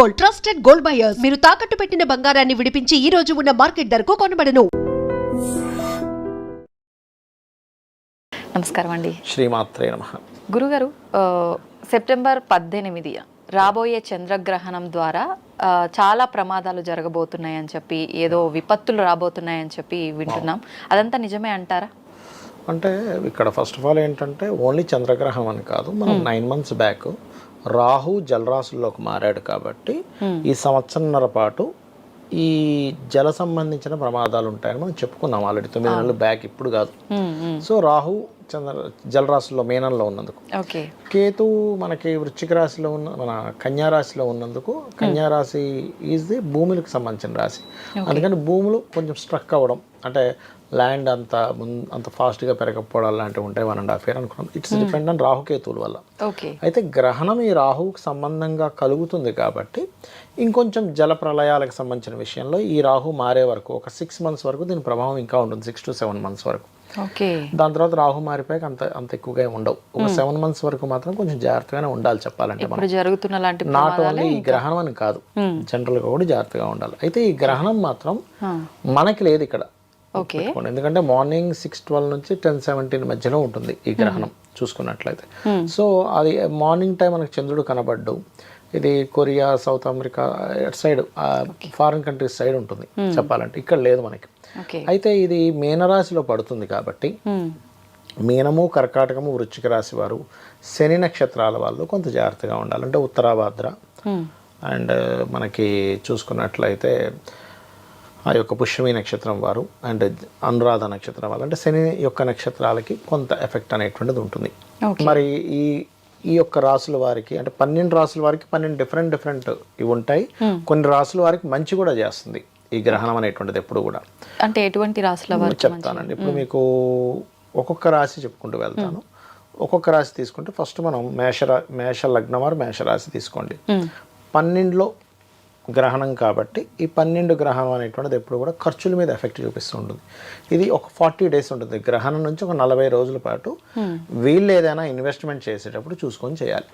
Gold trusted gold buyers. మీరు తాకట్టు పెట్టిన బంగారాన్ని విడిపించి ఈ రోజు ఉన్న మార్కెట్ ధరకు కొనబడను. నమస్కారం అండి. శ్రీమాత్రే నమ. గురుగారు సెప్టెంబర్ పద్దెనిమిది రాబోయే చంద్రగ్రహణం ద్వారా చాలా ప్రమాదాలు జరగబోతున్నాయని చెప్పి ఏదో విపత్తులు రాబోతున్నాయని చెప్పి వింటున్నాం. అదంతా నిజమే అంటారా? అంటే ఇక్కడ ఫస్ట్ ఆఫ్ ఆల్ ఏంటంటే ఓన్లీ చంద్రగ్రహం అని కాదు. మనం నైన్ మంత్స్ బ్యాక్ రాహు జలరాశుల్లోకి మారాడు కాబట్టి ఈ సంవత్సరంన్నర పాటు ఈ జల సంబంధించిన ప్రమాదాలు ఉంటాయని మనం చెప్పుకున్నాం ఆల్రెడీ తొమ్మిది నెలలు బ్యాక్ ఇప్పుడు కాదు. సో రాహు చంద్ర జలరాశుల్లో మేనంలో ఉన్నందుకు. కేతు మనకి వృశ్చిక రాశిలో ఉన్న మన కన్యా రాశిలో ఉన్నందుకు కన్యా రాశి ఈజ్ ది భూములకు సంబంధించిన రాశి. అందుకని భూములు కొంచెం స్ట్రక్ అవ్వడం అంటే ల్యాండ్ అంత ముం- అంత ఫాస్ట్గా పెరగకపోవడం అలాంటివి ఉంటాయి వన్ అండ్ హాఫ్ ఇయర్ అనుకున్నాం. ఇట్స్ డిపెండ్ ఆన్ రాహుకేతువుల వల్ల. ఓకే. అయితే గ్రహణం ఈ రాహువుకి సంబంధంగా కలుగుతుంది కాబట్టి ఇంకొంచెం జల ప్రళయాలకు సంబంధించిన విషయంలో ఈ రాహు మారే వరకు ఒక సిక్స్ మంత్స్ వరకు దీని ప్రభావం ఇంకా ఉంటుంది సిక్స్ టు సెవెన్ మంత్స్ వరకు. దాని తర్వాత రాహు మారిపోయాక అంత అంత ఎక్కువగా ఉండవు. ఒక సెవెన్ మంత్స్ వరకు మాత్రం కొంచెం జాగ్రత్తగానే ఉండాలి చెప్పాలంటే మనం. ఇప్పుడు జరుగుతున్న లాంటి నాట్ ఓన్లీ ఈ గ్రహణం అని కాదు జనరల్గా కూడా జాగ్రత్తగా ఉండాలి. అయితే ఈ గ్రహణం మాత్రం మనకి లేదు ఇక్కడ. ఓకే. ఎందుకంటే మార్నింగ్ సిక్స్ ట్వెల్వ్ నుంచి టెన్ సెవెంటీన్ మధ్యలో ఉంటుంది ఈ గ్రహణం చూసుకున్నట్లయితే. సో అది మార్నింగ్ టైం మనకు చంద్రుడు కనబడ్డు. ఇది Korea South America side foreign countries side ఉంటుంది చెప్పాలంటే. ఇక్కడ లేదు మనకి. అయితే ఇది మీనరాశిలో పడుతుంది కాబట్టి మ్మ్. మీనము కర్కాటకము వృశ్చిక రాశి వారు శని నక్షత్రాల వాళ్ళు కొంత జాగ్రత్తగా ఉండాలి. అంటే ఉత్తరాభాద్ర మ్మ్. అండ్ మనకి చూసుకున్నట్లయితే ఆ యొక్క పుష్యమి నక్షత్రం వారు అండ్ అనురాధ నక్షత్రం వాళ్ళు. అంటే శని యొక్క నక్షత్రాలకి కొంత ఎఫెక్ట్ అనేటువంటిది ఉంటుంది. మరి ఈ ఈ యొక్క రాసుల వారికి అంటే పన్నెండు రాసుల వారికి పన్నెండు డిఫరెంట్ డిఫరెంట్ ఇవి ఉంటాయి. కొన్ని రాసుల వారికి మంచి కూడా చేస్తుంది ఈ గ్రహణం అనేటువంటిది ఎప్పుడు కూడా. అంటే ఎటువంటి రాశుల వారు చెప్తానండి. ఇప్పుడు మీకు ఒక్కొక్క రాశి చెప్పుకుంటూ వెళ్తాను. ఒక్కొక్క రాశి తీసుకుంటే ఫస్ట్ మనం మేషరా మేష లగ్నం వారు మేషరాశి తీసుకోండి. పన్నెండులో గ్రహణం కాబట్టి ఈ పన్నెండు గ్రహణం అనేటువంటిది ఎప్పుడు కూడా ఖర్చుల మీద ఎఫెక్ట్ చూపిస్తూ ఉంటుంది. ఇది ఒక ఫార్టీ డేస్ ఉంటుంది. గ్రహణం నుంచి ఒక నలభై రోజుల పాటు వీళ్ళు ఏదైనా ఇన్వెస్ట్మెంట్ చేసేటప్పుడు చూసుకొని చేయాలి.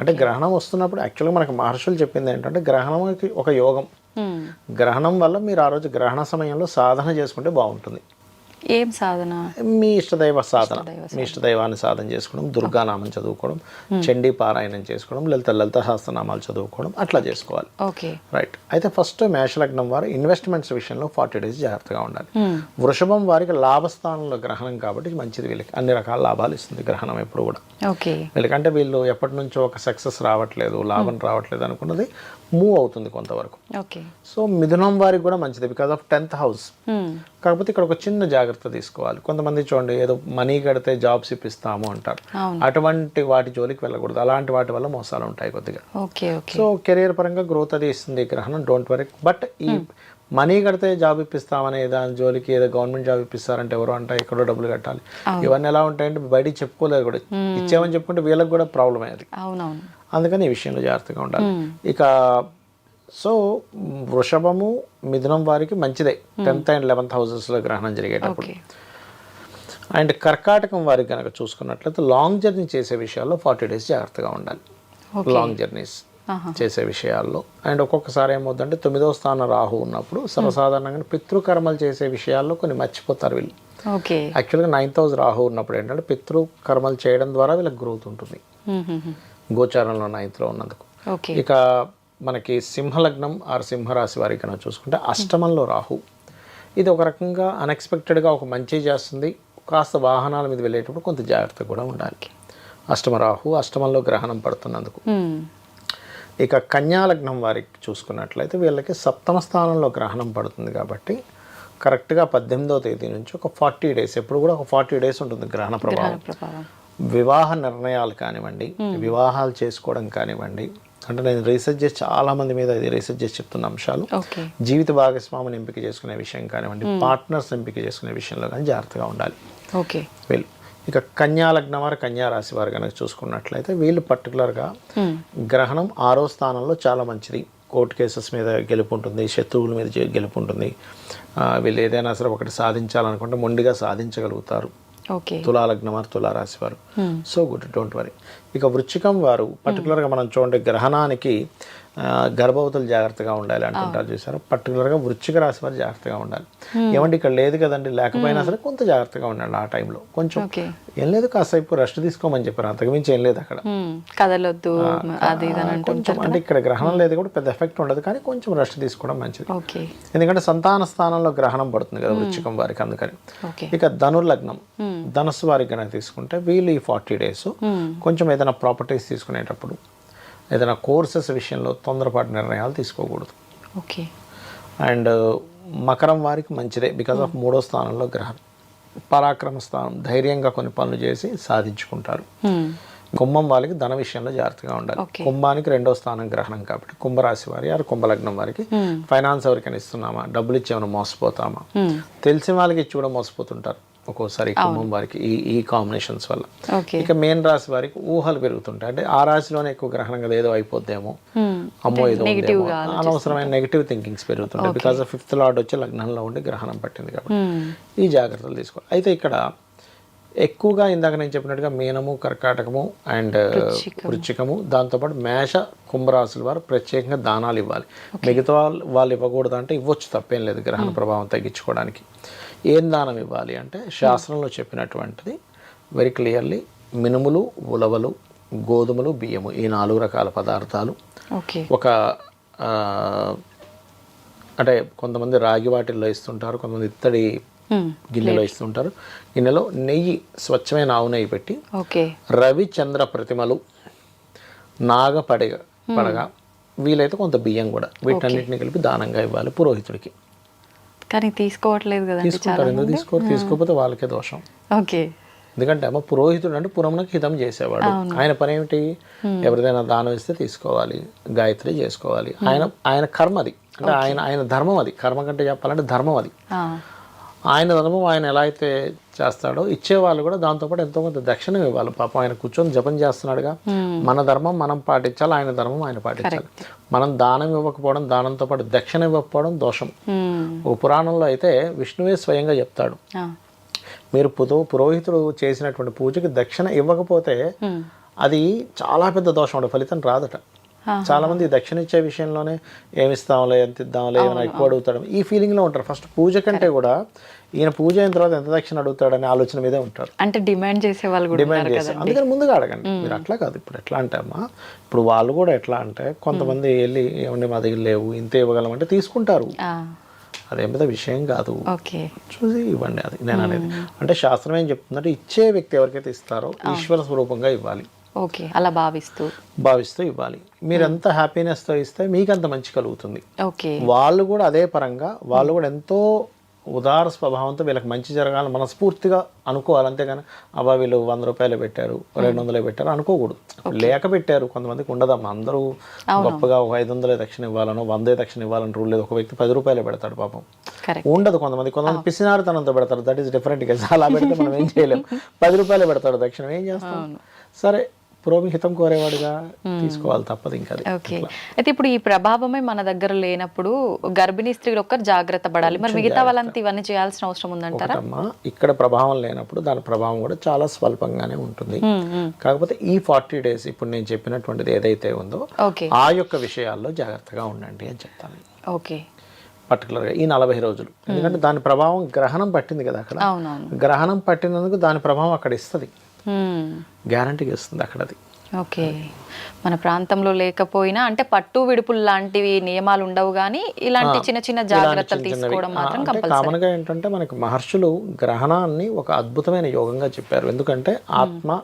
అంటే గ్రహణం వస్తున్నప్పుడు యాక్చువల్గా మనకు మహర్షులు చెప్పింది ఏంటంటే గ్రహణంకి ఒక యోగం. మ్మ్. గ్రహణం వల్ల మీరు ఆ రోజు గ్రహణ సమయంలో సాధన చేసుకుంటే బాగుంటుంది. ఏం సాధన? మీ ఇష్టదైవ సాధన. మీ ఇష్టదైవాన్ని సాధన చేసుకోవడం దుర్గానామం చదువుకోవడం చండీ పారాయణం చేసుకోవడం లలిత లలిత సహస్రనామాలు చదువుకోవడం అట్లా చేసుకోవాలి. ఓకే. రైట్. అయితే ఫస్ట్ మేషలగ్నం వారు ఇన్వెస్ట్మెంట్స్ విషయంలో ఫార్టీ డేస్ జాగ్రత్తగా ఉండాలి. వృషభం వారికి లాభస్థానంలో గ్రహణం కాబట్టి మంచిది వీళ్ళకి. అన్ని రకాల లాభాలు ఇస్తుంది గ్రహణం ఎప్పుడు కూడా. ఓకే. వీళ్ళకంటే వీళ్ళు ఎప్పటి నుంచో ఒక సక్సెస్ రావట్లేదు లాభం రావట్లేదు అనుకున్నది మూవ్ అవుతుంది కొంతవరకు. సో మిథునం వారికి కూడా మంచిది బికాస్ ఆఫ్ టెన్త్ హౌస్. కాకపోతే ఇక్కడ ఒక చిన్న జాగ్రత్త తీసుకోవాలి. కొంతమంది చూడండి ఏదో మనీ కడితే జాబ్స్ ఇప్పిస్తాము అంటారు. అటువంటి వాటి జోలికి వెళ్ళకూడదు. అలాంటి వాటి వల్ల మోసాలు ఉంటాయి కొద్దిగా. సో కెరియర్ పరంగా గ్రోత్ అది ఇస్తుంది గ్రహణం డోంట్ వరీ బట్ ఈ మనీ కడితే జాబ్ ఇప్పిస్తామనే దాని జోలికి ఏదో గవర్నమెంట్ జాబ్ ఇప్పిస్తారంటే ఎవరు అంటే ఎక్కడో డబ్బులు కట్టాలి. ఇవన్నీ ఎలా ఉంటాయంటే బయటికి చెప్పుకోలేదు కూడా. ఇచ్చామని చెప్పుకుంటే వీళ్ళకి కూడా ప్రాబ్లమే అది అందుకని ఈ విషయంలో జాగ్రత్తగా ఉండాలి. ఇక సో వృషభము మిథునం వారికి మంచిదే. టెన్త్ అండ్ లెవెన్త్ హౌసెస్లో గ్రహణం జరిగేటప్పుడు. అండ్ కర్కాటకం వారికి కనుక చూసుకున్నట్లయితే లాంగ్ జర్నీ చేసే విషయాల్లో ఫార్టీ డేస్ జాగ్రత్తగా ఉండాలి. Long journeys. చేసే విషయాల్లో. అండ్ ఒక్కొక్కసారి ఏమవుతుందంటే తొమ్మిదో స్థానం రాహు ఉన్నప్పుడు సర్వసాధారణంగా పితృకర్మలు చేసే విషయాల్లో కొన్ని మర్చిపోతారు వీళ్ళు. యాక్చువల్గా నైన్త్ హౌస్ రాహు ఉన్నప్పుడు ఏంటంటే పితృకర్మలు చేయడం ద్వారా వీళ్ళకి గ్రోత్ ఉంటుంది. గోచారంలో నైన్త్లో ఉన్నందుకు. ఓకే. ఇక మనకి సింహలగ్నం ఆర్ సింహరాశి వారికి కనుక చూసుకుంటే అష్టమంలో రాహు. ఇది ఒక రకంగా అన్ఎక్స్పెక్టెడ్గా ఒక మంచి చేస్తుంది. కాస్త వాహనాల మీద వెళ్ళేటప్పుడు కొంత జాగ్రత్త కూడా ఉండాలి. అష్టమ రాహు అష్టమంలో గ్రహణం పడుతున్నందుకు. ఇక కన్యాలగ్నం వారికి చూసుకున్నట్లయితే వీళ్ళకి సప్తమ స్థానంలో గ్రహణం పడుతుంది కాబట్టి కరెక్ట్గా పద్దెనిమిదవ తేదీ నుంచి ఒక ఫార్టీ డేస్ ఎప్పుడు కూడా ఒక ఫార్టీ డేస్ ఉంటుంది గ్రహణ ప్రభావం. వివాహ నిర్ణయాలు కానివ్వండి వివాహాలు చేసుకోవడం కానివ్వండి అంటే నేను రీసెర్చ్ చేసి చాలా మంది మీద ఇది రీసెర్చ్ చేసి చెప్తున్న అంశాలు. జీవిత భాగస్వామిని ఎంపిక చేసుకునే విషయం కానివ్వండి పార్ట్నర్స్ ఎంపిక చేసుకునే విషయంలో కానీ జాగ్రత్తగా ఉండాలి. ఓకే వీళ్ళు ఇక కన్యా లగ్నం వారు కన్యా రాశి వారు కనుక చూసుకున్నట్లయితే వీళ్ళు పర్టికులర్గా గ్రహణం ఆరో స్థానంలో చాలా మంచిది. కోర్టు కేసెస్ మీద గెలుపు ఉంటుంది శత్రువుల మీద గెలుపు ఉంటుంది. వీళ్ళు ఏదైనా సరే ఒకటి సాధించాలనుకుంటే మొండిగా సాధించగలుగుతారు. ఓకే. తులా లగ్నం వారు తులా రాశి వారు సో గుడ్ డోంట్ వరీ. ఇక వృచ్చికం వారు పర్టికులర్గా మనం చూడండి గ్రహణానికి గర్భవతులు జాగ్రత్తగా ఉండాలి అంటుంటారు చూసారు? పర్టికులర్గా వృశ్చిక రాశి వారు జాగ్రత్తగా ఉండాలి. ఏమంటే ఇక్కడ లేదు కదండి లేకపోయినా సరే కొంత జాగ్రత్తగా ఉండాలి ఆ టైంలో కొంచెం ఏం లేదు కాసేపు రెస్ట్ తీసుకోమని చెప్పారు. అంతకుమించి ఏం లేదు అక్కడ. ఉమ్, కదలొద్దు కొంచెం అంటే ఇక్కడ గ్రహణం లేదు కూడా పెద్ద ఎఫెక్ట్ ఉండదు కానీ కొంచెం రెస్ట్ తీసుకోవడం మంచిది. ఎందుకంటే సంతాన స్థానంలో గ్రహణం పడుతుంది కదా వృశ్చికం వారికి అందుకని. ఇక ధనుర్లగ్నం ధనుస్సు వారికి కనుక తీసుకుంటే వీళ్ళు ఈ ఫార్టీ డేస్ కొంచెం ఏదైనా ప్రాపర్టీస్ తీసుకునేటప్పుడు ఏదైనా కోర్సెస్ విషయంలో తొందరపాటు నిర్ణయాలు తీసుకోకూడదు. ఓకే. అండ్ మకరం వారికి మంచిదే బికాస్ ఆఫ్ మూడో స్థానంలో గ్రహం. పరాక్రమ స్థానం ధైర్యంగా కొన్ని పనులు చేసి సాధించుకుంటారు. కుంభం వాళ్ళకి ధన విషయంలో జాగ్రత్తగా ఉండాలి. కుంభానికి రెండో స్థానం గ్రహణం కాబట్టి కుంభరాశి వారి ఆరు కుంభలగ్నం వారికి ఫైనాన్స్ ఎవరికైనా ఇస్తున్నామా? డబ్బులు ఇచ్చేమైనా మోసపోతామా? ఉమ్, తెలిసిన వాళ్ళకి ఇచ్చి కూడా మోసపోతుంటారు. ఒక్కోసారి కుంభం వారికి ఈ ఈ కాంబినేషన్స్ వల్ల. ఇక మెయిన్ రాశి వారికి ఊహలు పెరుగుతుంటాయి. అంటే ఆ రాశిలోనే ఎక్కువ గ్రహణం కదా ఏదో అయిపోద్దేమో. అమ్మో ఏదో ఉందేమో. అనవసరమైన నెగిటివ్ థింకింగ్స్ పెరుగుతుంటాయి. బికాస్ ఆఫ్ ఫిఫ్త్ లార్డ్ వచ్చి లగ్నంలో ఉండి గ్రహణం పట్టింది కాబట్టి. ఈ జాగ్రత్తలు తీసుకోవాలి. అయితే ఇక్కడ ఎక్కువగా ఇందాక నేను చెప్పినట్టుగా మీనము కర్కాటకము అండ్ వృచ్చికము. దాంతోపాటు మేష కుంభరాశుల వారు ప్రత్యేకంగా దానాలు ఇవ్వాలి. మిగతా వాళ్ళు వాళ్ళు ఇవ్వకూడదు అంటే ఇవ్వచ్చు తప్పేం లేదు గ్రహణ ప్రభావం తగ్గించుకోవడానికి. ఏం దానం ఇవ్వాలి అంటే శాస్త్రంలో చెప్పినటువంటిది వెరీ క్లియర్లీ మినుములు ఉలవలు గోధుమలు బియ్యము ఈ నాలుగు రకాల పదార్థాలు. ఒక అంటే కొంతమంది రాగి వాటిల్లో ఇస్తుంటారు కొంతమంది ఇత్తడి ఉమ్, గిన్నెలో ఇస్తుంటారు. గిన్నెలో నెయ్యి స్వచ్ఛమైన ఆవు నెయ్యి పెట్టి రవిచంద్ర ప్రతిమలు నాగ పడగ పడగ వీలైతే కొంత బియ్యం కూడా. వీటన్నిటిని కలిపి దానంగా ఇవ్వాలి పురోహితుడికి. కానీ తీసుకోవట్లేదు కదండి చాలా తీసుకుంటారు ఎందుకు తీసుకోరు? తీసుకోకపోతే వాళ్ళకే దోషం. ఓకే. ఎందుకంటే అమ్మ పురోహితుడు అంటే పురమునకు హితం చేసేవాడు. ఆయన పని ఏమిటి? ఎవరిదైనా దానం ఇస్తే తీసుకోవాలి. గాయత్రి చేసుకోవాలి. ఆయన ఆయన కర్మ అది అంటే ఆయన ఆయన ధర్మం అది. కర్మ కంటే చెప్పాలంటే ధర్మం అది. ఆయన ధర్మం ఆయన ఎలా అయితే చేస్తాడో ఇచ్చేవాళ్ళు కూడా దాంతోపాటు ఎంతో కొంత దక్షిణం ఇవ్వాలి. పాపం ఆయన కూర్చొని జపం చేస్తున్నాడుగా. మన ధర్మం మనం పాటించాలి ఆయన ధర్మం ఆయన పాటించాలి. మనం దానం ఇవ్వకపోవడం దానంతో పాటు దక్షిణ ఇవ్వకపోవడం దోషం. ఉమ్, ఓ పురాణంలో అయితే విష్ణువే స్వయంగా చెప్తాడు. మీరు పుతో పురోహితుడు చేసినటువంటి పూజకి దక్షిణ ఇవ్వకపోతే ఉమ్, అది చాలా పెద్ద దోషం ఫలితం రాదట. చాలా మంది దక్షిణ ఇచ్చే విషయంలోనే ఏమి ఇస్తాంలే ఎంత ఇద్దాంలే ఏమైనా ఎక్కువ అడుగుతాడు ఈ ఫీలింగ్లో ఉంటారు. ఫస్ట్ పూజ కంటే కూడా ఈయన పూజ అయిన తర్వాత ఎంత దక్షిణ అడుగుతాడనే ఆలోచన మీదే ఉంటారు. అంటే డిమాండ్ చేసే వాళ్ళు డిమాండ్ చేసి అందుకని ముందుగా అడగండి. మీరు అట్లా కాదు. ఇప్పుడు ఎట్లా అంటే అమ్మా ఇప్పుడు వాళ్ళు కూడా ఎట్లా అంటే కొంతమంది వెళ్ళి ఏమండి మా దగ్గర లేవు ఇంత ఇవ్వగలం అంటే తీసుకుంటారు. అదేం పెద్ద విషయం కాదు. చూసి ఇవ్వండి అది. నేను అనేది. అంటే శాస్త్రం ఏం చెప్తుందంటే ఇచ్చే వ్యక్తి ఎవరికైతే ఇస్తారో ఈశ్వర స్వరూపంగా ఇవ్వాలి. ఓకే. అలా భావిస్తూ. భావిస్తూ ఇవ్వాలి. మీరు ఎంత హ్యాపీనెస్తో ఇస్తే మీకు అంత మంచి కలుగుతుంది. ఓకే. వాళ్ళు కూడా అదే పరంగా వాళ్ళు కూడా ఎంతో ఉదార స్వభావంతో వీళ్ళకి మంచి జరగాలని మనస్ఫూర్తిగా అనుకోవాలి. అంతేగాని అబ్బా వీళ్ళు వంద రూపాయలు పెట్టారు రెండు వందలే పెట్టారు అనుకోకూడదు. లేక పెట్టారు కొంతమందికి ఉండదమ్మా. అందరూ గొప్పగా ఒక ఐదు వందలే దక్షిణ ఇవ్వాలనో వందే దక్షిణ ఇవ్వాలని రూల్ లేదు. ఒక వ్యక్తి పది రూపాయలే పెడతాడు పాపం. ఉండదు కొంతమంది. కొంతమంది పిసినారితనంతో పెడతారు. దట్ ఈస్ డిఫరెంట్ కేసు అలా పెడితే మనం ఏం చేయలేం. పది రూపాయలు పెడతాడు దక్షిణం. ఏం చేస్తాం? సరే. పురోహితం కోరేవాడుగా తీసుకోవాలి తప్పదు ఇంకా ఓకే అయితే ఇప్పుడు ఈ ప్రభావమే మన దగ్గర లేనప్పుడు గర్భిణీ స్త్రీలు ఒక్కరు జాగ్రత్త పడాలి. మరి మిగతా వాళ్ళంతా ఇవన్నీ చేయాల్సిన అవసరం ఉందంటారా? ఇక్కడ ప్రభావం లేనప్పుడు దాని ప్రభావం కూడా చాలా స్వల్పంగానే ఉంటుంది. ఉమ్, ఉమ్. కాకపోతే ఈ ఫార్టీ డేస్ ఇప్పుడు నేను చెప్పినటువంటిది ఏదైతే ఉందో ఆ యొక్క విషయాల్లో జాగ్రత్తగా ఉండండి అని చెప్తాను. ఓకే పర్టికులర్గా ఈ నలభై రోజులు. ఎందుకంటే దాని ప్రభావం గ్రహణం పట్టింది కదా అక్కడ. గ్రహణం పట్టినందుకు దాని ప్రభావం అక్కడ ఇస్తుంది. గ్యారంటీగా ఇస్తుంది అక్కడ అది ఓకే మన ప్రాంతంలో లేకపోయినా అంటే పట్టు విడుపులు లాంటివి నియమాలు ఉండవు కానీ ఇలాంటి చిన్న చిన్న జాగ్రత్తలు తీసుకోవడం మాత్రం కామన్గా ఏంటంటే మనకి మహర్షులు గ్రహణాన్ని ఒక అద్భుతమైన యోగంగా చెప్పారు. ఎందుకంటే ఆత్మ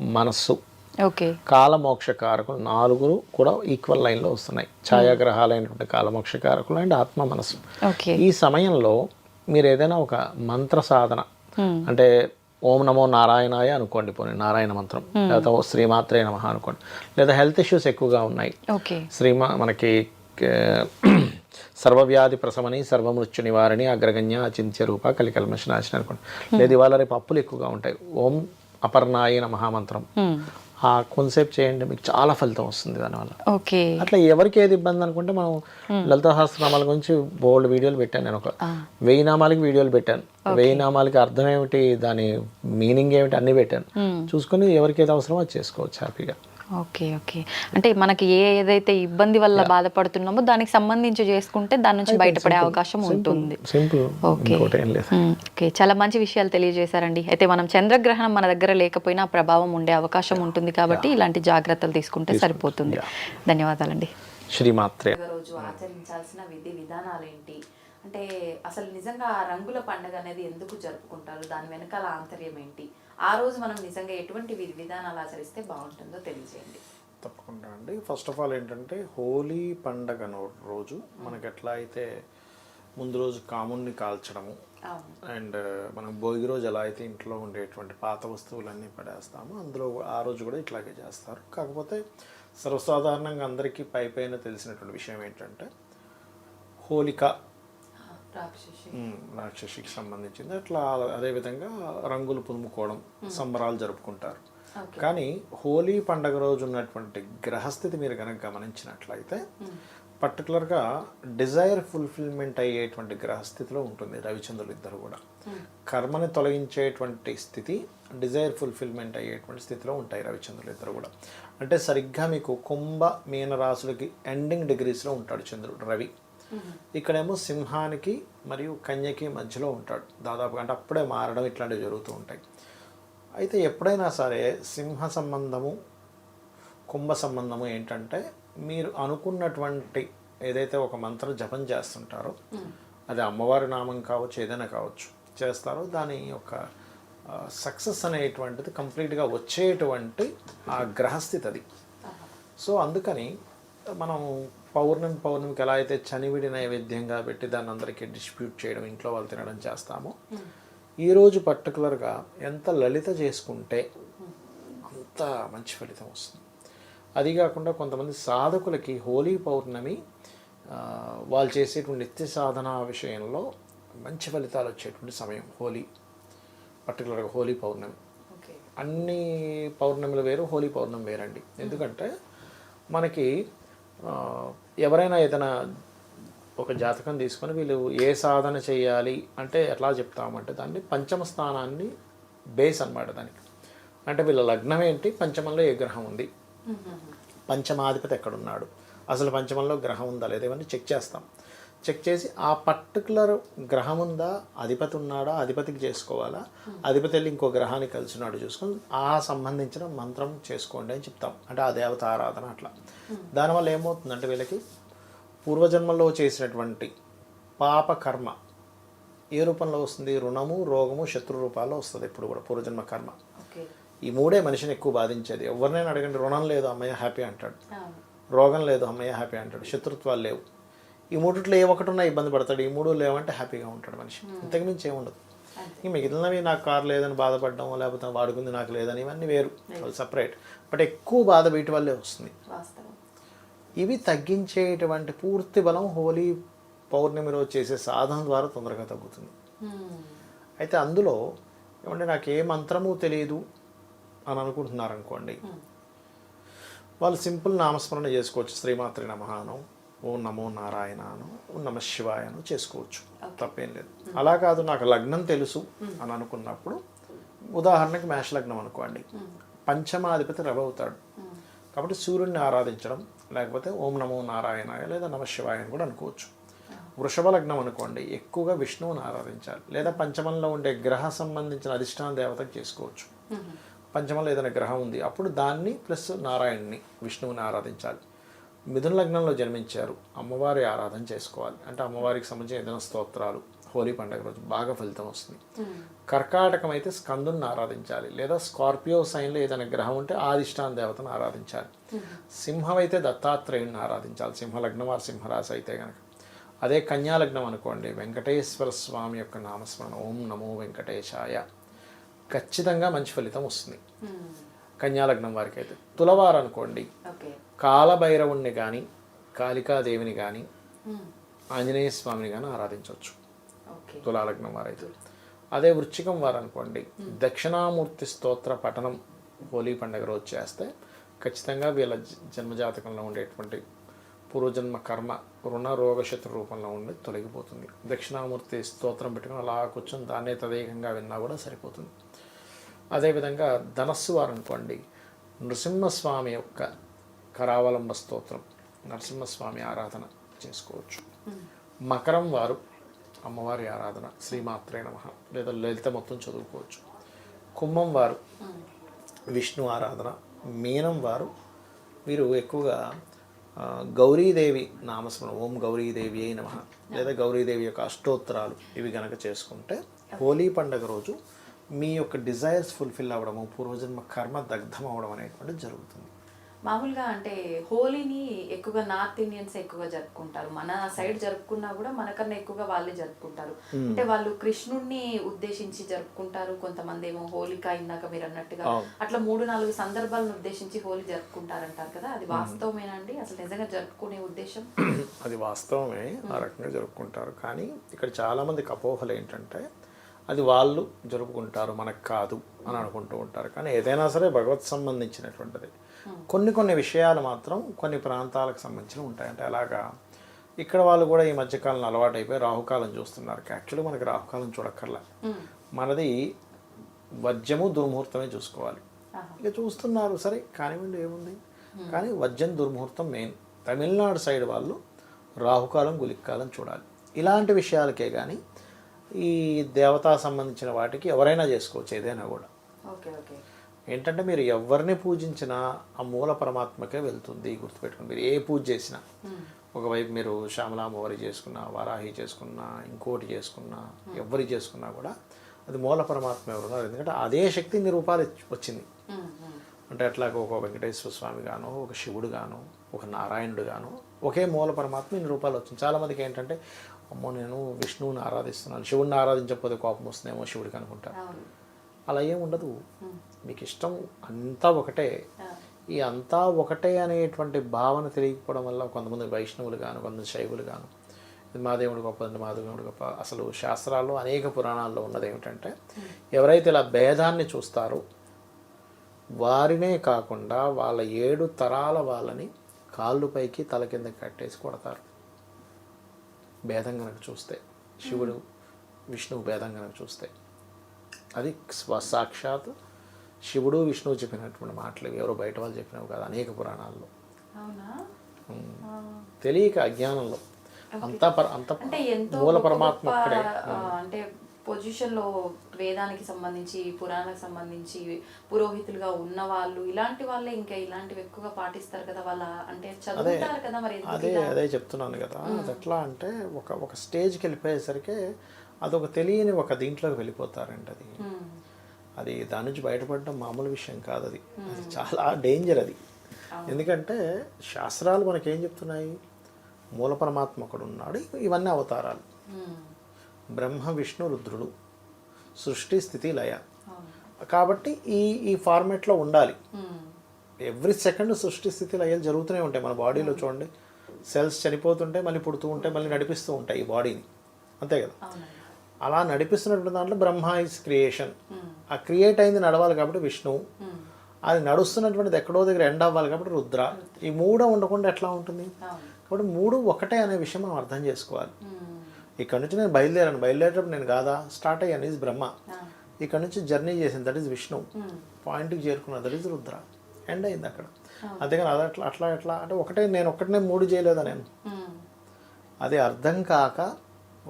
మనస్సు ఓకే కాలమోక్ష కారకులు నాలుగురు కూడా ఈక్వల్ లైన్లో వస్తున్నాయి. ఛాయాగ్రహాలైనటువంటి కాలమోక్ష కారకులు అండ్ ఆత్మ మనస్సు. ఓకే ఈ సమయంలో మీరు ఏదైనా ఒక మంత్ర సాధన Hmm. అంటే ఓం నమో నారాయణాయ అనుకోండి పోనీ నారాయణ మంత్రం. లేదా ఓ శ్రీమాత్రే నమ అనుకోండి. లేదా హెల్త్ ఇష్యూస్ ఎక్కువగా ఉన్నాయి. శ్రీమా మనకి సర్వవ్యాధి ప్రసమని సర్వమృత్యు నివారణి అగ్రగణ్య అచింత్య రూప కలికల్మషనాశిని అనుకోండి. లేదు ఇవాళ రేపు అప్పులు ఎక్కువగా ఉంటాయి. ఓం అపర్ణాయన మహామంత్రం ఉమ్, ఆ కాన్సెప్ట్ చేయండి మీకు చాలా ఫలితం వస్తుంది దానివల్ల. ఓకే. అట్లా ఎవరికి ఏది ఇబ్బంది అనుకుంటే మనం లలిత సహస్రనామాల గురించి బోల్డ్ వీడియోలు పెట్టాను నేను ఒక వెయ్యి నామాలకి వీడియోలు పెట్టాను. వెయ్యి నామాలకి అర్థం ఏమిటి దాని మీనింగ్ ఏమిటి అన్ని పెట్టాను. చూసుకొని ఎవరికి ఏది అవసరమో అది చేసుకోవచ్చు హ్యాపీగా. Okay okay. అంటే మనకి ఏ ఏదైతే ఇబ్బంది వల్ల బాధపడుతున్నామో దానికి సంబంధించి చేసుకుంటే దాని నుంచి బయటపడే అవకాశం ఉంటుంది. ఓకే. చాలా మంచి విషయాలు తెలియజేశారండి. అయితే మనం చంద్రగ్రహణం మన దగ్గర లేకపోయినా ఆ ప్రభావం ఉండే అవకాశం ఉంటుంది కాబట్టి ఇలాంటి జాగ్రత్తలు తీసుకుంటే సరిపోతుంది. ధన్యవాదాలండి. శ్రీమాత్రే. రోజు ఆచరించాల్సిన విధి విధానాలు ఏంటి అంటే అసలు నిజంగా ఆ రంగుల పండుగ అనేది ఎందుకు జరుపుకుంటారు? దాని వెనకాల ఆంతర్యం ఏంటి? ఆ రోజు మనం నిజంగా ఎటువంటి విధి విధానాలు ఆచరిస్తే బాగుంటుందో తెలియజేయండి. తప్పకుండా అండి. ఫస్ట్ ఆఫ్ ఆల్ ఏంటంటే హోలీ పండగ రోజు మనకి ఎట్లా అయితే ముందు రోజు కాముణ్ణి కాల్చడము అండ్ మనం భోగి రోజు ఎలా అయితే ఇంట్లో ఉండేటువంటి పాత వస్తువులన్నీ పడేస్తామో అందులో ఆ రోజు కూడా ఇట్లాగే చేస్తారు. కాకపోతే సర్వసాధారణంగా అందరికీ పై పైన తెలిసినటువంటి విషయం ఏంటంటే హోలిక రాక్షసికి సంబంధించింది. అట్లా అదేవిధంగా రంగులు పులుముకోవడం సంబరాలు జరుపుకుంటారు. కానీ హోలీ పండగ రోజు ఉన్నటువంటి గ్రహస్థితి మీరు కనుక గమనించినట్లయితే పర్టికులర్గా డిజైర్ ఫుల్ఫిల్మెంట్ అయ్యేటువంటి గ్రహస్థితిలో ఉంటుంది రవిచంద్రులు ఇద్దరు కూడా. కర్మని తొలగించేటువంటి స్థితి డిజైర్ ఫుల్ఫిల్మెంట్ అయ్యేటువంటి స్థితిలో ఉంటాయి రవిచంద్రులు ఇద్దరు కూడా. అంటే సరిగ్గా మీకు కుంభ మీన రాశులకి ఎండింగ్ డిగ్రీస్లో ఉంటాడు చంద్రుడు రవి. ఇక్కడేమో సింహానికి మరియు కన్యకి మధ్యలో ఉంటాడు. దాదాపుగా అంటే అప్పుడే మారడం ఇట్లాంటివి జరుగుతూ ఉంటాయి. అయితే ఎప్పుడైనా సరే సింహ సంబంధము కుంభ సంబంధము ఏంటంటే మీరు అనుకున్నటువంటి ఏదైతే ఒక మంత్ర జపం చేస్తుంటారో అది అమ్మవారి నామం కావచ్చు ఏదైనా కావచ్చు చేస్తారో దాని యొక్క సక్సెస్ అనేటువంటిది కంప్లీట్గా వచ్చేటువంటి ఆ గ్రహస్థితి అది. సో అందుకని మనం పౌర్ణమి పౌర్ణమికి ఎలా అయితే చనివిడి నైవేద్యంగా పెట్టి దాన్ని అందరికీ డిస్ట్రిబ్యూట్ చేయడం ఇంట్లో వాళ్ళు తినడం చేస్తామో ఈరోజు పర్టికులర్గా ఎంత లలిత చేసుకుంటే అంత మంచి ఫలితం వస్తుంది. అది కాకుండా కొంతమంది సాధకులకి హోలీ పౌర్ణమి వాళ్ళు చేసేటువంటి నిత్య సాధన విషయంలో మంచి ఫలితాలు వచ్చేటువంటి సమయం హోలీ పర్టికులర్గా హోలీ పౌర్ణమి. అన్ని పౌర్ణమిలు వేరు హోలీ పౌర్ణమి వేరండి. ఎందుకంటే మనకి ఎవరైనా ఏదైనా ఒక జాతకం తీసుకొని వీళ్ళు ఏ సాధన చేయాలి అంటే ఎట్లా చెప్తామంటే దాన్ని పంచమ స్థానాన్ని బేస్ అన్నమాట దానికి. అంటే వీళ్ళ లగ్నం ఏంటి? పంచమంలో ఏ గ్రహం ఉంది? పంచమాధిపతి ఎక్కడున్నాడు? అసలు పంచమంలో గ్రహం ఉందా లేదా? ఇవన్నీ చెక్ చేస్తాం. చెక్ చేసి ఆ పర్టికులర్ గ్రహం ఉందా అధిపతి ఉన్నాడా అధిపతికి చేసుకోవాలా అధిపతి వెళ్ళి ఇంకో గ్రహానికి కలిసినాడు చూసుకొని ఆ సంబంధించిన మంత్రం చేసుకోండి అని చెప్తాం. అంటే ఆ దేవత ఆరాధన అట్లా. దానివల్ల ఏమవుతుందంటే వీళ్ళకి పూర్వజన్మలో చేసినటువంటి పాప కర్మ ఏ రూపంలో వస్తుంది? రుణము రోగము శత్రు రూపాల్లో వస్తుంది ఎప్పుడు కూడా పూర్వజన్మ కర్మ. ఈ మూడే మనిషిని ఎక్కువ బాధించేది. ఎవరినైనా అడగండి రుణం లేదు అమ్మయ్య హ్యాపీ అంటాడు. రోగం లేదు అమ్మయ్య హ్యాపీ అంటాడు. శత్రుత్వాలు లేవు. ఈ మూడిట్లో ఏ ఒకటి ఉన్నా ఇబ్బంది పడతాడు. ఈ మూడు లేవంటే హ్యాపీగా ఉంటాడు మనిషి. ఇంతకు మించి ఏముండదు ఇంక మిగిలినవి నాకు కారు లేదని బాధపడడం లేకపోతే వాడుకుంది నాకు లేదని ఇవన్నీ వేరు. సపరేట్. బట్ ఎక్కువ బాధ వీటి వల్లే వస్తుంది. ఇవి తగ్గించేటువంటి పూర్తి బలం హోలీ పౌర్ణమి రోజు చేసే సాధన ద్వారా తొందరగా తగ్గుతుంది. అయితే అందులో ఏమంటే నాకు ఏ మంత్రము తెలియదు అని అనుకుంటున్నారు అనుకోండి వాళ్ళు సింపుల్ నామస్మరణ చేసుకోవచ్చు. శ్రీమాత్రి నమహానం ఓం నమో నారాయణను ఓం నమ శివాయను చేసుకోవచ్చు. తప్పేం లేదు. అలా కాదు నాకు లగ్నం తెలుసు అని అనుకున్నప్పుడు ఉదాహరణకి మేష లగ్నం అనుకోండి. పంచమాధిపతి రవి అవుతాడు. కాబట్టి సూర్యుడిని ఆరాధించడం లేకపోతే ఓం నమో నారాయణాయ లేదా నమ శివాయ అని కూడా అనుకోవచ్చు. వృషభ లగ్నం అనుకోండి ఎక్కువగా విష్ణువుని ఆరాధించాలి. లేదా పంచమంలో ఉండే గ్రహ సంబంధించిన అధిష్టాన దేవతకు చేసుకోవచ్చు. పంచమంలో ఏదైనా గ్రహం ఉంది అప్పుడు దాన్ని ప్లస్ నారాయణ్ణి విష్ణువుని ఆరాధించాలి. మిథున లగ్నంలో జన్మించారు. అమ్మవారి ఆరాధన చేసుకోవాలి. అంటే అమ్మవారికి సంబంధించిన ఏదైనా స్తోత్రాలు హోలీ పండుగ రోజు బాగా ఫలితం వస్తుంది. కర్కాటకం అయితే స్కందుని ఆరాధించాలి. లేదా స్కార్పియో సైన్లో ఏదైనా గ్రహం ఉంటే ఆదిష్టాన దేవతను ఆరాధించాలి. సింహం అయితే దత్తాత్రేయుని ఆరాధించాలి. సింహ లగ్నం వారు సింహరాశి అయితే కనుక అదే కన్యా లగ్నం అనుకోండి. వెంకటేశ్వర స్వామి యొక్క నామస్మరణ. ఓం నమో వెంకటేశాయ. ఖచ్చితంగా మంచి ఫలితం వస్తుంది. కన్యా లగ్నం వారికి అయితే తులవారు అనుకోండి కాలభైరవుణ్ణి కానీ కాళికాదేవిని కానీ ఆంజనేయ స్వామిని కానీ ఆరాధించవచ్చు. తులాలగ్నం వారైతే. అదే వృశ్చికం వారు అనుకోండి దక్షిణామూర్తి స్తోత్ర పఠనం హోలీ పండుగ రోజు చేస్తే ఖచ్చితంగా వీళ్ళ జన్మజాతకంలో ఉండేటువంటి పూర్వజన్మ కర్మ రుణ రోగ శత్రు రూపంలో ఉండి తొలగిపోతుంది. దక్షిణామూర్తి స్తోత్రం పెట్టుకుని అలా కూర్చొని దాన్నే తదేకంగా విన్నా కూడా సరిపోతుంది. అదేవిధంగా ధనస్సు వారు అనుకోండి నృసింహస్వామి యొక్క కరావలంబ స్తోత్రం నరసింహస్వామి ఆరాధన చేసుకోవచ్చు. మకరం వారు అమ్మవారి ఆరాధన శ్రీమాత్రే నమ లేదా లలిత మొత్తం చదువుకోవచ్చు. కుంభం వారు విష్ణు ఆరాధన మీనం వారు వీరు ఎక్కువగా గౌరీదేవి నామస్మరణ ఓం గౌరీదేవి అయి నమ లేదా గౌరీదేవి యొక్క అష్టోత్తరాలు ఇవి గనక చేసుకుంటే హోలీ పండగ రోజు మీ యొక్క డిజైర్స్ ఫుల్ఫిల్ అవ్వడము పూర్వజన్మ కర్మ దగ్ధం అవ్వడం అనేటువంటిది జరుగుతుంది. మామూలుగా అంటే హోలీని ఎక్కువగా నార్త్ ఇండియన్స్ ఎక్కువగా జరుపుకుంటారు. మన సైడ్ జరుపుకున్నా కూడా మనకన్నా ఎక్కువగా వాళ్ళే జరుపుకుంటారు. అంటే వాళ్ళు కృష్ణుడిని ఉద్దేశించి జరుపుకుంటారు. కొంతమంది ఏమో హోలిక ఇందాక మీరు అన్నట్టుగా అట్లా మూడు నాలుగు సందర్భాలను ఉద్దేశించి హోలీ జరుపుకుంటారంటారు కదా? అది వాస్తవమేనా అండి? అసలు నిజంగా జరుపుకునే ఉద్దేశం? అది వాస్తవమే. ఆ రకంగా జరుపుకుంటారు. కానీ ఇక్కడ చాలామందికి అపోహలు ఏంటంటే అది వాళ్ళు జరుపుకుంటారు మనకు కాదు అని అనుకుంటూ ఉంటారు. కానీ ఏదైనా సరే భగవత్ సంబంధించినటువంటిది. కొన్ని కొన్ని విషయాలు మాత్రం కొన్ని ప్రాంతాలకు సంబంధించి ఉంటాయి అంటే అలాగా ఇక్కడ వాళ్ళు కూడా ఈ మధ్యకాలంలో అలవాటు అయిపోయి రాహుకాలం చూస్తున్నారు. యాక్చువల్లీ మనకి రాహుకాలం చూడక్కర్లా. మనది వజ్రము దుర్ముహూర్తమే చూసుకోవాలి. ఇక చూస్తున్నారు. సరే కానివ్వండి ఏముంది? కానీ వజ్రం దుర్ముహూర్తం మెయిన్ తమిళనాడు సైడ్ వాళ్ళు రాహుకాలం గులిక్కాలం చూడాలి. ఇలాంటి విషయాలకే కానీ ఈ దేవతా సంబంధించిన వాటికి ఎవరైనా చేసుకోవచ్చు ఏదైనా కూడా. Okay okay. ఏంటంటే మీరు ఎవరిని పూజించినా ఆ మూల పరమాత్మకే వెళ్తుంది గుర్తుపెట్టుకుని మీరు ఏ పూజ చేసినా ఒకవైపు మీరు శ్యామలామవారి చేసుకున్నా వారాహి చేసుకున్నా ఇంకోటి చేసుకున్నా ఎవరి చేసుకున్నా కూడా అది మూల పరమాత్మ ఎవరున్నారు ఎందుకంటే అదే శక్తి ఇన్ని రూపాలు ఇచ్చి- వచ్చింది. అంటే అట్లాగ ఒక వెంకటేశ్వర స్వామి గాను ఒక శివుడు గాను ఒక నారాయణుడు గాను ఒకే మూల పరమాత్మ ఇన్ని రూపాయలు వచ్చింది. చాలామందికి ఏంటంటే అమ్మో నేను విష్ణువుని ఆరాధిస్తున్నాను శివుడిని ఆరాధించకపోతే కోపం వస్తుందేమో శివుడికి అనుకుంటారు. అవును. అలా ఏం ఉండదు. మీకు ఇష్టం అంతా ఒకటే. ఈ అంతా ఒకటే అనేటువంటి భావన తెలియకపోవడం వల్ల కొంతమంది వైష్ణవులు గాను కొంతమంది శైవులు ఇది మా దేవుడు గొప్ప మా దేవుడు గొప్ప అసలు శాస్త్రాల్లో అనేక పురాణాల్లో ఉన్నది ఏమిటంటే ఎవరైతే ఇలా భేదాన్ని చూస్తారో వారినే కాకుండా వాళ్ళ ఏడు తరాల వాళ్ళని కాళ్ళు పైకి తల కింద కట్టేసి కొడతారు. భేదం కనుక చూస్తే శివుడు విష్ణువు భేదం కనుక చూస్తే. అది సాక్షాత్ శివుడు విష్ణువు చెప్పినటువంటి మాటలు ఎవరో బయట వాళ్ళు చెప్పినవి కాదు అనేక పురాణాల్లో. తెలియక అజ్ఞానంలో. అంతా అంత మూల పరమాత్మ అంటే పొజిషన్లో వేదానికి సంబంధించి పురాణానికి సంబంధించి పురోహితులుగా ఉన్న వాళ్ళు ఇలాంటి వాళ్ళే ఇంకా ఇలాంటివి ఎక్కువగా పాటిస్తారు కదా వాళ్ళ అంటే చదువుతారు కదా మరి అదే? అదే చెప్తున్నాను కదా. అది ఎట్లా అంటే ఒక ఒక స్టేజ్కి వెళ్ళిపోయేసరికి అదొక తెలియని ఒక దీంట్లోకి వెళ్ళిపోతారండి అది. అది దాని నుంచి బయటపడడం మామూలు విషయం కాదు అది. అది చాలా డేంజర్ అది. ఎందుకంటే శాస్త్రాలు మనకేం చెప్తున్నాయి మూల పరమాత్మ ఒకడు ఉన్నాడు ఇవన్నీ అవతారాలు. బ్రహ్మ విష్ణు రుద్రుడు సృష్టి స్థితి లయ. కాబట్టి ఈ ఈ ఫార్మేట్లో ఉండాలి. ఎవ్రీ సెకండ్ సృష్టి స్థితి లయాలు జరుగుతూనే ఉంటాయి మన బాడీలో చూడండి. సెల్స్ చనిపోతుంటే మళ్ళీ పుడుతూ ఉంటాయి మళ్ళీ నడిపిస్తూ ఉంటాయి ఈ బాడీని. అంతే కదా? అలా నడిపిస్తున్నటువంటి దాంట్లో బ్రహ్మ ఇస్ క్రియేషన్ ఆ క్రియేట్ అయింది నడవాలి కాబట్టి విష్ణువు ఉమ్, అది నడుస్తున్నటువంటిది ఎక్కడో దగ్గర ఎండ్ అవ్వాలి కాబట్టి రుద్ర. ఈ మూడో ఉండకుండా ఎట్లా ఉంటుంది? కాబట్టి మూడు ఒకటే అనే విషయం మనం అర్థం చేసుకోవాలి. ఉమ్, ఇక్కడ నుంచి నేను బయలుదేరాను. బయలుదేరేటప్పుడు నేను కాదా స్టార్ట్ అయ్యాను. ఇది బ్రహ్మ ఇక్కడ నుంచి జర్నీ చేసింది. దట్ ఈస్ విష్ణు పాయింట్కి చేరుకున్న దట్ ఈస్ రుద్ర ఎండ్ అయింది అక్కడ. అంతేగాని అది అట్లా అట్లా ఎట్లా అంటే ఒకటే నేను ఒకటినే మూడు చేయలేదా నేను? ఉమ్, అది అర్థం కాక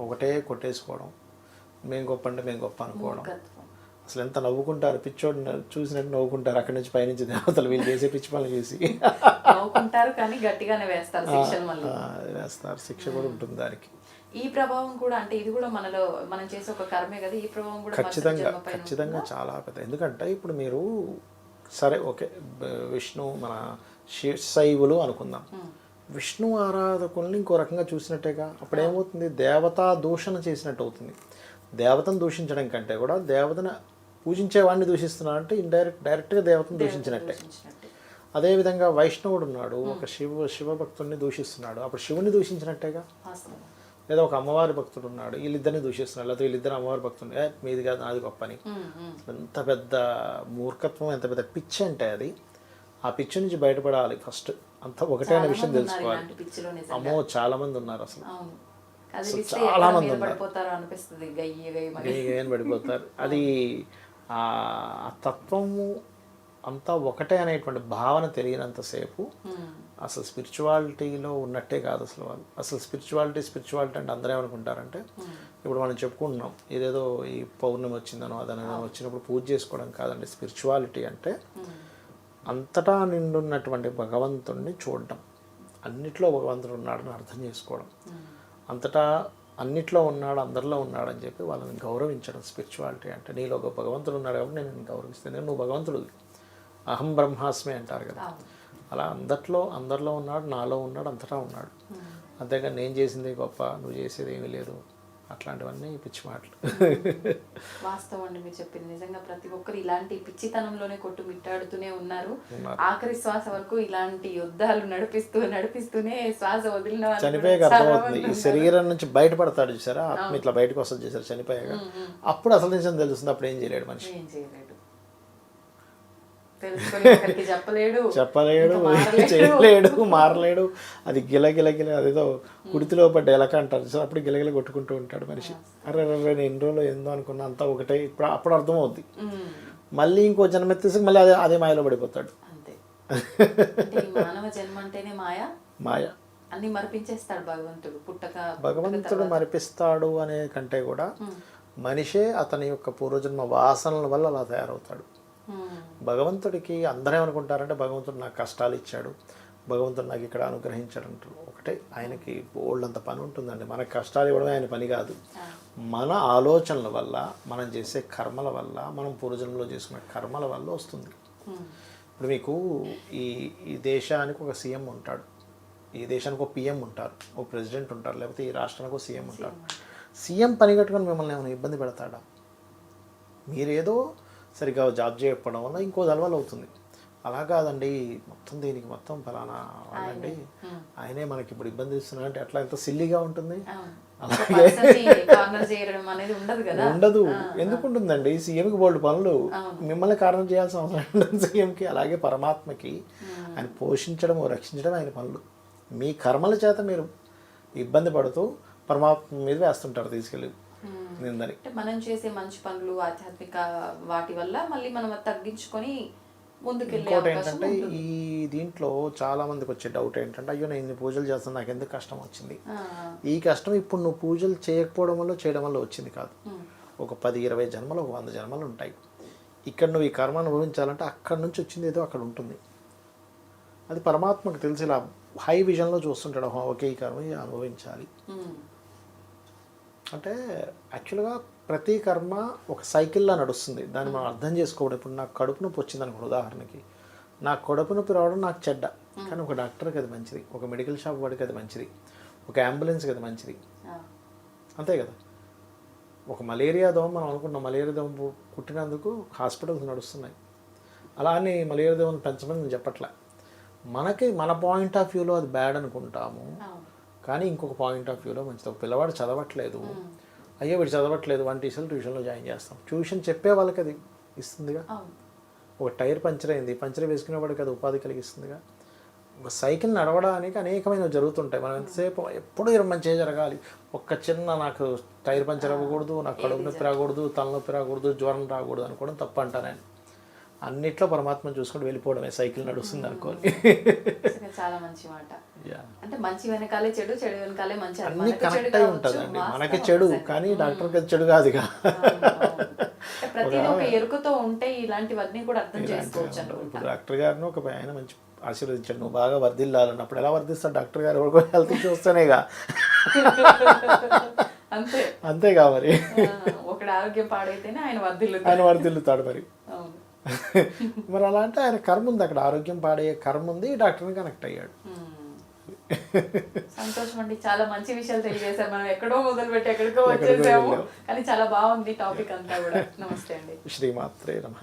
ఒకటే కొట్టేసుకోవడం. మేము గొప్ప అంటే మేము గొప్ప అనుకోవడం. అసలు ఎంత నవ్వుకుంటారు పిచ్చోడు చూసినట్టు నవ్వుకుంటారు అక్కడి నుంచి పైనుంచి దేవతలు వీళ్ళు చేసే పిచ్చి పనులు చూసి. నవ్వుకుంటారు కానీ గట్టిగానే వేస్తారు వేస్తారు శిక్ష కూడా ఉంటుంది దానికి. ఈ ప్రభావం కూడా అంటే ఇది కూడా మనలో మనం చేసే ఒక కర్మే కదా ఈ ప్రభావం కూడా ఖచ్చితంగా ఖచ్చితంగా చాలా పెద్ద ఎందుకంటే ఇప్పుడు మీరు సరే ఓకే విష్ణు మన శైవులు అనుకుందాం. విష్ణు ఆరాధకుల్ని ఇంకో రకంగా చూసినట్టేగా అప్పుడు ఏమవుతుంది దేవతా దూషణ చేసినట్టు అవుతుంది. దేవతను దూషించడం కంటే కూడా దేవతను పూజించే వాడిని దూషిస్తున్నారంటే ఇండైరెక్ట్ డైరెక్ట్గా దేవతను దూషించినట్టే. అదేవిధంగా వైష్ణవుడు ఉన్నాడు ఒక శివ శివభక్తుడిని దూషిస్తున్నాడు. అప్పుడు శివుని దూషించినట్టేగా. లేదా ఒక అమ్మవారి భక్తుడు ఉన్నాడు వీళ్ళిద్దరిని దూషిస్తున్నాడు లేదా వీళ్ళిద్దరు అమ్మవారి భక్తుడు ఏ మీది కాదు నాది గొప్ప అని. ఎంత పెద్ద మూర్ఖత్వం ఎంత పెద్ద పిచ్చి అంటే అది. ఆ పిచ్చి నుంచి బయటపడాలి ఫస్ట్. అంత ఒకటే అనే విషయం తెలుసుకోవాలి. అమ్మో చాలా మంది ఉన్నారు అసలు. చాలా మంది ఉన్నారు. పడిపోతారో అది ఆ తత్వము అంతా ఒకటే అనేటువంటి భావన తెలియనంతసేపు అసలు స్పిరిచువాలిటీలో ఉన్నట్టే కాదు అసలు వాళ్ళు. అసలు స్పిరిచువాలిటీ స్పిరిచువాలిటీ అంటే అందరూ ఏమనుకుంటారంటే ఇప్పుడు మనం చెప్పుకుంటున్నాం ఏదేదో ఈ పౌర్ణమి వచ్చిందనో అదనో వచ్చినప్పుడు పూజ చేసుకోవడం కాదండి. స్పిరిచువాలిటీ అంటే అంతటా నిండున్నటువంటి భగవంతుణ్ణి చూడడం అన్నిట్లో భగవంతుడు ఉన్నాడని అర్థం చేసుకోవడం. అంతటా అన్నిట్లో ఉన్నాడు అందరిలో ఉన్నాడు అని చెప్పి వాళ్ళని గౌరవించడం స్పిరిచువాలిటీ అంటే నీలో ఒక భగవంతుడు ఉన్నాడు కాబట్టి నేను గౌరవిస్తాను. నువ్వు భగవంతుడు. అహం బ్రహ్మాస్మి అంటారు కదా. అలా అందట్లో అందరిలో ఉన్నాడు నాలో ఉన్నాడు అంతటా ఉన్నాడు. అంతేగాని నేను చేసిందే గొప్ప నువ్వు చేసేది ఏమీ లేదు. అట్లాంటివన్నీ పిచ్చి మాటలు. వాస్తవం అండి మీరు చెప్పింది. నిజంగా ప్రతి ఒక్కరు ఇలాంటి పిచ్చితనంలోనే కొట్టు మిట్టాడుతూనే ఉన్నారు. ఆఖరి శ్వాస వరకు ఇలాంటి యుద్ధాలు నడిపిస్తూ నడిపిస్తూనే శ్వాస వదిలిన చనిపోయాక అర్థమవుతుంది ఈ శరీరం నుంచి బయటపడతాడు చూసారా? ఇట్లా బయటకు వస్తుంది చూసారా? చనిపోయాక. అప్పుడు అసలు నిజం తెలుస్తుంది. అప్పుడు ఏం చేయలేడు మనిషి. ఏం చేయలేడు. చెప్పలేడు. చేయలేడు మారలేడు. అది గిల గిల గిల అదేదో కుడితిలో పడ్డ ఎలక అంటారు సో అప్పుడు గిలగిల కొట్టుకుంటూ ఉంటాడు మనిషి. అరే అరే నేను ఎన్ని రోజులు ఏందో అనుకున్నా అంతా ఒకటే. ఇప్పుడు అప్పుడు అర్థమవుద్ది. ఉమ్, మళ్ళీ ఇంకో జన్మెత్తేసి మళ్ళీ అదే అదే మాయలో పడిపోతాడు. అంతే. అంటే ఈ మానవ జన్మ అంటేనే మాయ? మాయ. అన్ని మరిపించేస్తాడు భగవంతుడు పుట్టక భగవంతుడు మరిపిస్తాడు అనే కంటే కూడా మనిషే అతని యొక్క పూర్వజన్మ వాసనల వల్ల అలా తయారవుతాడు. భగవంతుడికి అందరూ ఏమనుకుంటారంటే భగవంతుడు నాకు కష్టాలు ఇచ్చాడు. భగవంతుడు నాకు ఇక్కడ అనుగ్రహించాడు అంటారు. ఒకటే ఆయనకి బోల్డంత పని ఉంటుందండి. మనకు కష్టాలు ఇవ్వడమే ఆయన పని కాదు. మన ఆలోచనల వల్ల మనం చేసే కర్మల వల్ల మనం పూర్వజన్మలో చేసుకునే కర్మల వల్ల వస్తుంది. ఉమ్, ఇప్పుడు మీకు ఈ ఈ దేశానికి ఒక సీఎం ఉంటాడు. ఈ దేశానికి ఒక పిఎం ఉంటారు. ఒక ప్రెసిడెంట్ ఉంటారు. లేకపోతే ఈ రాష్ట్రానికి ఒక సీఎం ఉంటారు. సీఎం పని కట్టుకొని మిమ్మల్ని ఏమైనా ఇబ్బంది పెడతాడా? మీరేదో సరిగ్గా జాబ్ చేయకపోవడం వల్ల ఇంకో దళవలు అవుతుంది. అలా కాదండి. మొత్తం దీనికి మొత్తం ఫలానా వాళ్ళండి. ఆయనే. మనకి ఇప్పుడు ఇబ్బంది ఇస్తున్నా అంటే అట్లా ఎంత సిల్లీగా ఉంటుంది. అనేది ఉండదు ఎందుకు ఉంటుందండి? సీఎంకి బోల్డ్ పనులు. మిమ్మల్ని కారణం చేయాల్సిన అవసరం ఉండదు సీఎంకి అలాగే పరమాత్మకి. ఆయన పోషించడం రక్షించడం ఆయన పనులు. మీ కర్మల చేత మీరు ఇబ్బంది పడుతూ పరమాత్మ మీద వేస్తుంటారు తీసుకెళ్ళి. అంటే మనం చేసే మంచి పనులు ఆధ్యాత్మిక వాటి వల్ల మళ్ళీ మనం తగ్గించుకొని ఇంకోటి ఏంటంటే ఈ దీంట్లో చాలా మందికి వచ్చే డౌట్ ఏంటంటే అయ్యో నేను ఇన్ని పూజలు చేస్తాను నాకు ఎందుకు కష్టం వచ్చింది? ఈ కష్టం ఇప్పుడు నువ్వు పూజలు చేయకపోవడం వల్ల చేయడం వల్ల వచ్చింది కాదు. ఒక పది ఇరవై జన్మలు ఒక వంద జన్మలు ఉంటాయి. ఇక్కడ నువ్వు ఈ కర్మ అనుభవించాలంటే అక్కడ నుంచి వచ్చింది ఏదో అక్కడ ఉంటుంది. అది పరమాత్మకు తెలిసి ఇలా హై విజన్లో చూస్తుంటాడు. "ఓహో, ఓకే ఈ కర్మ అనుభవించాలి. అంటే యాక్చువల్గా ప్రతి కర్మ ఒక సైకిల్లా నడుస్తుంది. దాన్ని మనం అర్థం చేసుకోవడం. ఇప్పుడు నాకు కడుపు నొప్పి వచ్చింది అనుకో ఉదాహరణకి. నాకు కడుపు నొప్పి రావడం నాకు చెడ్డ. కానీ ఒక డాక్టర్కి అది మంచిది. ఒక మెడికల్ షాప్ వాడికి అది మంచిది. ఒక అంబులెన్స్కి అది మంచిది. అంతే కదా. ఒక మలేరియా దోమ మనం అనుకున్న మలేరియా దోమ కుట్టినందుకు హాస్పిటల్స్ నడుస్తున్నాయి. అలా అని మలేరియా దోమను పెంచమని నేను చెప్పట్లే. మనకి మన పాయింట్ ఆఫ్ వ్యూలో అది బ్యాడ్ అనుకుంటాము. కానీ ఇంకొక పాయింట్ ఆఫ్ వ్యూలో మంచిది. ఒక పిల్లవాడు చదవట్లేదు. అయ్యో వీడు చదవట్లేదు. వన్ ట్యూషన్ ట్యూషన్లో జాయిన్ చేస్తాం. ట్యూషన్ చెప్పే వాళ్ళకి అది ఇస్తుందిగా ఒక టైర్ పంచర్ అయింది. పంచర్ వేసుకునేవాడికి అది ఉపాధి కలిగిస్తుందిగా. ఒక సైకిల్ నడవడానికి అనేకమైనవి జరుగుతుంటాయి. మనం ఎంతసేపు ఎప్పుడూ మంచిగా జరగాలి. ఒక్క చిన్న నాకు టైర్ పంచర్ అవ్వకూడదు నాకు కడుపు నొప్పి రాకూడదు తలనొప్పి రాకూడదు జ్వరం రాకూడదు అనుకోవడం తప్పు అంటాను నేను. అన్నిట్లో పరమాత్మ చూసుకుంటూ వెళ్ళిపోవడమే సైకిల్ నడుస్తుంది అనుకోని. చాలా మంచి మాట. అంటే మంచి వెనకాలే చెడు చెడు వెనకాలే మంచి అన్నీ మనకి చెడు కనెక్ట్ అయి వాస్తవం మనకి చెడు. కానీ డాక్టర్కి అది చెడు కాదుగా ప్రతిదీ ఒక ఎరుకతో ఉంటే ఇలాంటివన్నీ కూడా అర్థం చేసుకోవచ్చు ఇప్పుడు డాక్టర్ గారిని ఒక ఆయన మంచి ఆశీర్వదించాడు. నువ్వు బాగా వర్ధిల్లాలన్నప్పుడు ఎలా వర్ధిస్తాడు డాక్టర్ గారు? ఎవరికో హెల్త్ ఇష్యూ వస్తేనేగా అంతే. అంతేగా మరి. ఆ, ఒకడి ఆరోగ్యం పాడైతేనే ఆయన వర్ధిల్లు ఆయన వర్ధిల్లుతాడు మరి. మరి అలా అంటే ఆయన కర్మ ఉంది అక్కడ. ఆరోగ్యం పాడే కర్మ ఉంది డాక్టర్ని కనెక్ట్ అయ్యాడు. మ్మ్. సంతోషం అండి. చాలా మంచి విషయాలు తెలియజేశారు. మనం ఎక్కడో మొదలు పెట్టి ఎక్కడికో వచ్చేసాము. కానీ చాలా బాగుంది టాపిక్ అంతా కూడా. నమస్తే అండి. శ్రీమాత్రే నమ.